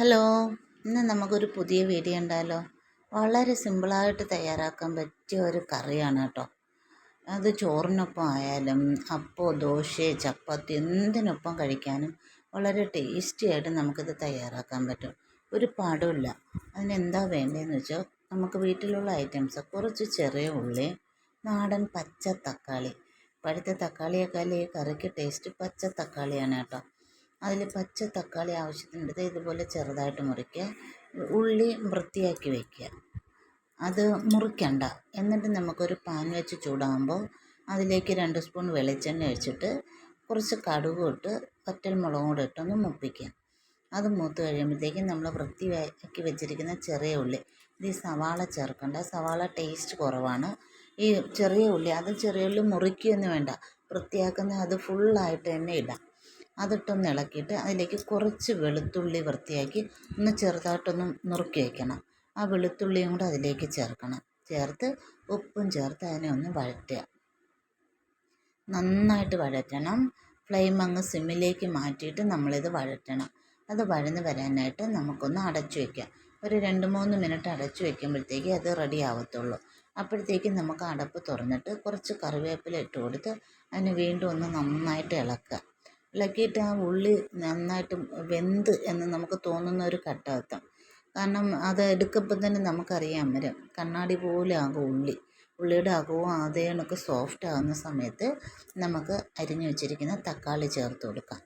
Hello ഇന്ന് നമുക്കൊരു പുതിയ വീഡിയോ ഉണ്ടല്ലോ വളരെ സിമ്പിളായിട്ട് തയ്യാറാക്കാൻ പറ്റിയ ഒരു കറിയാണ് കേട്ടോ. അത് ചോറിനൊപ്പം ആയാലും അപ്പോൾ ദോശ ചപ്പാത്തി എന്തിനൊപ്പം കഴിക്കാനും വളരെ ടേസ്റ്റി ആയിട്ട് നമുക്കിത് തയ്യാറാക്കാൻ പറ്റും. ഒരു പാടുമില്ല. അതിനെന്താ വേണ്ടതെന്ന് വെച്ചാൽ നമുക്ക് വീട്ടിലുള്ള ഐറ്റംസ് കുറച്ച് ചെറിയ ഉള്ളി നാടൻ പച്ച തക്കാളി. പഴുത്ത തക്കാളിയേക്കാൾ ഈ കറിക്ക് ടേസ്റ്റ് പച്ച തക്കാളിയാണ് കേട്ടോ. അതിൽ പച്ച തക്കാളി ആവശ്യത്തിനെടുത്ത് ഇതുപോലെ ചെറുതായിട്ട് മുറിക്കുക. ഉള്ളി വൃത്തിയാക്കി വയ്ക്കുക അത് മുറിക്കണ്ട. എന്നിട്ട് നമുക്കൊരു പാൻ വെച്ച് ചൂടാകുമ്പോൾ അതിലേക്ക് രണ്ട് സ്പൂൺ വെളിച്ചെണ്ണ ഒഴിച്ചിട്ട് കുറച്ച് കടുക് ഇട്ട് വറ്റൽ മുളകും കൂടെ ഇട്ടൊന്ന് മുപ്പിക്കുക. അത് മൂത്ത് കഴിയുമ്പോഴത്തേക്കും നമ്മൾ വൃത്തിയാക്കി വെച്ചിരിക്കുന്ന ചെറിയ ഉള്ളി. ഇത് ഈ സവാള ചേർക്കണ്ട. സവാള ടേസ്റ്റ് കുറവാണ്. ഈ ചെറിയ ഉള്ളി അത് ചെറിയ ഉള്ളി മുറിക്കുകയൊന്നും വേണ്ട. വൃത്തിയാക്കുന്ന അത് ഫുള്ളായിട്ട് തന്നെ ഇടാം. അതിട്ടൊന്ന് ഇളക്കിയിട്ട് അതിലേക്ക് കുറച്ച് വെളുത്തുള്ളി വൃത്തിയാക്കി ഒന്ന് ചെറുതായിട്ടൊന്ന് നുറുക്കി വയ്ക്കണം. ആ വെളുത്തുള്ളിയും കൂടെ അതിലേക്ക് ചേർക്കണം. ചേർത്ത് ഉപ്പും ചേർത്ത് അതിനെ ഒന്ന് വഴറ്റുക. നന്നായിട്ട് വഴറ്റണം. ഫ്ലെയിം അങ്ങ് സിമ്മിലേക്ക് മാറ്റിയിട്ട് നമ്മളിത് വഴറ്റണം. അത് വഴന്ന് വരാനായിട്ട് നമുക്കൊന്ന് അടച്ചു വയ്ക്കാം. ഒരു രണ്ട് മൂന്ന് മിനിറ്റ് അടച്ചു വയ്ക്കുമ്പോഴത്തേക്ക് അത് റെഡി ആവത്തുള്ളൂ. അപ്പോഴത്തേക്കും നമുക്ക് അടപ്പ് തുറന്നിട്ട് കുറച്ച് കറിവേപ്പില ഇട്ട് കൊടുത്ത് അതിന് വീണ്ടും ഒന്ന് നന്നായിട്ട് ഇളക്കുക. ഇളക്കിയിട്ട് ആ ഉള്ളി നന്നായിട്ട് വെന്ത് എന്ന് നമുക്ക് തോന്നുന്ന ഒരു ഘട്ടമെത്താം കാരണം അത് എടുക്കുമ്പോൾ തന്നെ നമുക്കറിയാം വരും കണ്ണാടി പോലെ ആകും ഉള്ളി. ഉള്ളിയുടെ അകവും അതേ കണക്ക് സോഫ്റ്റ് ആകുന്ന സമയത്ത് നമുക്ക് അരിഞ്ഞു വെച്ചിരിക്കുന്ന തക്കാളി ചേർത്ത് കൊടുക്കാം.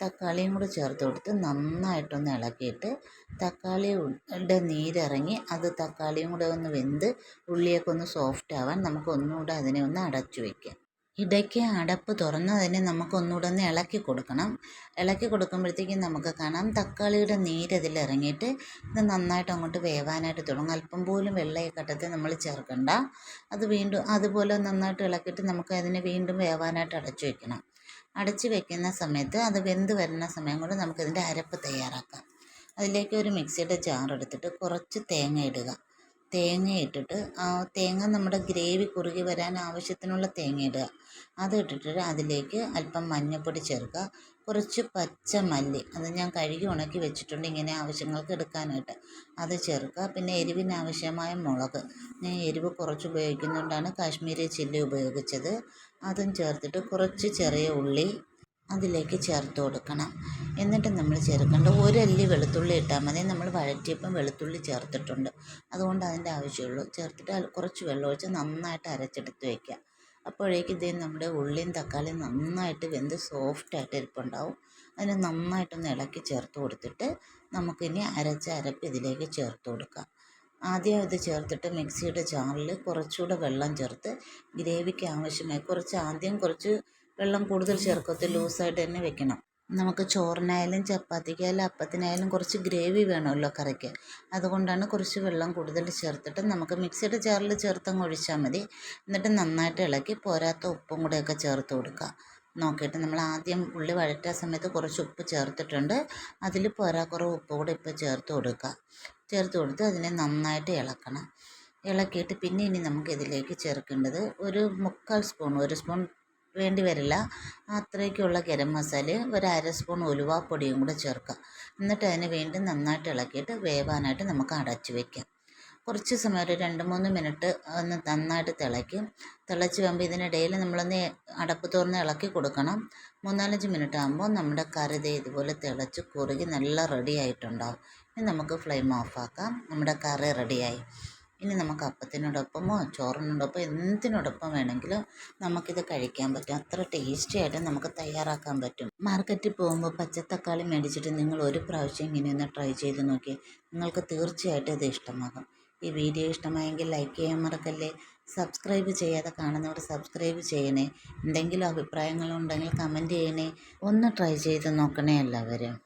തക്കാളിയും കൂടെ ചേർത്ത് കൊടുത്ത് നന്നായിട്ടൊന്ന് ഇളക്കിയിട്ട് തക്കാളിയുടെ നീരിറങ്ങി അത് തക്കാളിയും കൂടെ ഒന്ന് വെന്ത് ഉള്ളിയൊക്കെ ഒന്ന് സോഫ്റ്റ് ആവാൻ നമുക്ക് ഒന്നുകൂടെ അതിനെ ഒന്ന് അടച്ചു വയ്ക്കാം ഇടയ്ക്ക് അടപ്പ് തുറന്ന് തന്നെ നമുക്ക് ഒന്നുകൂടെ ഒന്ന് ഇളക്കി കൊടുക്കണം. ഇളക്കി കൊടുക്കുമ്പോഴത്തേക്കും നമുക്ക് കാണാം തക്കാളിയുടെ നീര് അതിൽ ഇറങ്ങിയിട്ട് ഇത് നന്നായിട്ട് അങ്ങോട്ട് വേവാനായിട്ട് തുടങ്ങും. അല്പം പോലും വെള്ളയൊക്കെ നമ്മൾ ചേർക്കണ്ട. അത് വീണ്ടും അതുപോലെ നന്നായിട്ട് ഇളക്കിയിട്ട് നമുക്ക് അതിനെ വീണ്ടും വേവാനായിട്ട് അടച്ചു വെക്കണം. അടച്ചു വെക്കുന്ന സമയത്ത് അത് വെന്ത് വരുന്ന സമയം കൊണ്ട് നമുക്കിതിന്റെ അരപ്പ് തയ്യാറാക്കാം. അതിലേക്ക് ഒരു മിക്സിയുടെ ജാർ എടുത്തിട്ട് കുറച്ച് തേങ്ങ ഇടുക. തേങ്ങ ഇട്ടിട്ട് ആ തേങ്ങ നമ്മുടെ ഗ്രേവി കുറുകി വരാൻ ആവശ്യത്തിനുള്ള തേങ്ങ ഇടുക. അത് ഇട്ടിട്ട് അതിലേക്ക് അല്പം മഞ്ഞൾപ്പൊടി ചേർക്കുക. കുറച്ച് പച്ചമല്ലി അത് ഞാൻ കഴുകി ഉണക്കി വെച്ചിട്ടുണ്ട് ഇങ്ങനെ ആവശ്യങ്ങൾക്ക് എടുക്കാനായിട്ട്. അത് ചേർക്കുക. പിന്നെ എരിവിനാവശ്യമായ മുളക്. ഞാൻ എരിവ് കുറച്ച് ഉപയോഗിക്കുന്നതുകൊണ്ടാണ് കാശ്മീരി ചില്ലി ഉപയോഗിച്ചത്. അതും ചേർത്തിട്ട് കുറച്ച് ചെറിയ ഉള്ളി അതിലേക്ക് ചേർത്ത് കൊടുക്കണം. എന്നിട്ട് നമ്മൾ ചേർക്കേണ്ട ഒരല്ലി വെളുത്തുള്ളി ഇട്ടാൽ മതി. നമ്മൾ വഴറ്റിയപ്പം വെളുത്തുള്ളി ചേർത്തിട്ടുണ്ട്. അതുകൊണ്ട് അതിന്റെ ആവശ്യമുള്ളൂ. ചേർത്തിട്ട് കുറച്ച് വെള്ളം ഒഴിച്ച് നന്നായിട്ട് അരച്ചെടുത്ത് വയ്ക്കുക. അപ്പോഴേക്ക് ഇതേ നമ്മുടെ ഉള്ളിയും തക്കാളിയും നന്നായിട്ട് വെന്ത് സോഫ്റ്റായിട്ട് ഇരിപ്പുണ്ടാവും അതിനെ നന്നായിട്ടൊന്ന് ഇളക്കി ചേർത്ത് കൊടുത്തിട്ട് നമുക്കിനി അരച്ച അരപ്പ് ഇതിലേക്ക് ചേർത്ത് കൊടുക്കാം. ആദ്യം ഇത് ചേർത്തിട്ട് മിക്സിയുടെ ജാറിൽ കുറച്ചുകൂടെ വെള്ളം ചേർത്ത് ഗ്രേവിക്ക് ആവശ്യമായി കുറച്ച് ആദ്യം കുറച്ച് വെള്ളം കൂടുതൽ ചേർക്കത്ത് ലൂസായിട്ട് തന്നെ വെക്കണം. നമുക്ക് ചോറിനായാലും ചപ്പാത്തിക്കായാലും അപ്പത്തിനായാലും കുറച്ച് ഗ്രേവി വേണമല്ലോ കറിക്ക്. അതുകൊണ്ടാണ് കുറച്ച് വെള്ളം കൂടുതൽ ചേർത്തിട്ട് നമുക്ക് മിക്സിയുടെ ജാറിൽ ചേർത്തങ്ങ് ഒഴിച്ചാൽ മതി. എന്നിട്ട് നന്നായിട്ട് ഇളക്കി പോരാത്ത ഉപ്പും കൂടെയൊക്കെ ചേർത്ത് കൊടുക്കുക. നോക്കിയിട്ട് നമ്മൾ ആദ്യം ഉള്ളി വഴറ്റാ സമയത്ത് കുറച്ച് ഉപ്പ് ചേർത്തിട്ടുണ്ട്. അതിൽ പോരാക്കുറവ് ഉപ്പ് കൂടെ ഇപ്പോൾ ചേർത്ത് കൊടുക്കുക. ചേർത്ത് കൊടുത്ത് അതിനെ നന്നായിട്ട് ഇളക്കണം. ഇളക്കിയിട്ട് പിന്നെ ഇനി നമുക്ക് ഇതിലേക്ക് ചേർക്കേണ്ടത് ഒരു മുക്കാൽ സ്പൂൺ ഒരു സ്പൂൺ വേണ്ടി വരില്ല. അത്രയ്ക്കുള്ള ഗരം മസാലയും ഒരു അര സ്പൂൺ ഉലുവാപ്പൊടിയും കൂടെ ചേർക്കുക. എന്നിട്ട് അതിനെ വീണ്ടും നന്നായിട്ട് ഇളക്കിയിട്ട് വേവാനായിട്ട് നമുക്ക് അടച്ചു വയ്ക്കാം കുറച്ച് സമയം ഒരു രണ്ട് മൂന്ന് മിനിറ്റ് ഒന്ന് നന്നായിട്ട് തിളയ്ക്കും. തിളച്ച് വരുമ്പോൾ ഇതിനിടയിൽ നമ്മളൊന്ന് അടപ്പ് തുറന്ന് ഇളക്കി കൊടുക്കണം. മൂന്നാലഞ്ച് മിനിറ്റ് ആകുമ്പോൾ നമ്മുടെ കറി ദേ ഇതുപോലെ തിളച്ച് കുറുകി നല്ല റെഡി ആയിട്ടുണ്ടാവും. ഇനി നമുക്ക് ഫ്ലെയിം ഓഫാക്കാം നമ്മുടെ കറി റെഡിയായി ഇനി നമുക്ക് അപ്പത്തിനോടൊപ്പമോ ചോറിനോടൊപ്പം എന്തിനോടൊപ്പം വേണമെങ്കിലും നമുക്കിത് കഴിക്കാൻ പറ്റും. അത്ര ടേസ്റ്റി ആയിട്ട് നമുക്ക് തയ്യാറാക്കാൻ പറ്റും. മാർക്കറ്റിൽ പോകുമ്പോൾ പച്ചത്തക്കാളി മേടിച്ചിട്ട് നിങ്ങൾ ഒരു പ്രാവശ്യം ഇങ്ങനെ ഒന്ന് ട്രൈ ചെയ്ത് നോക്കി നിങ്ങൾക്ക് തീർച്ചയായിട്ടും ഇത് ഇഷ്ടമാകും. ഈ വീഡിയോ ഇഷ്ടമായെങ്കിൽ ലൈക്ക് ചെയ്യാൻ മറക്കല്ലേ? സബ്സ്ക്രൈബ് ചെയ്യാതെ കാണുന്നവർ സബ്സ്ക്രൈബ് ചെയ്യണേ. എന്തെങ്കിലും അഭിപ്രായങ്ങളുണ്ടെങ്കിൽ കമന്റ് ചെയ്യണേ. ഒന്ന് ട്രൈ ചെയ്ത് നോക്കണേ എല്ലാവരും.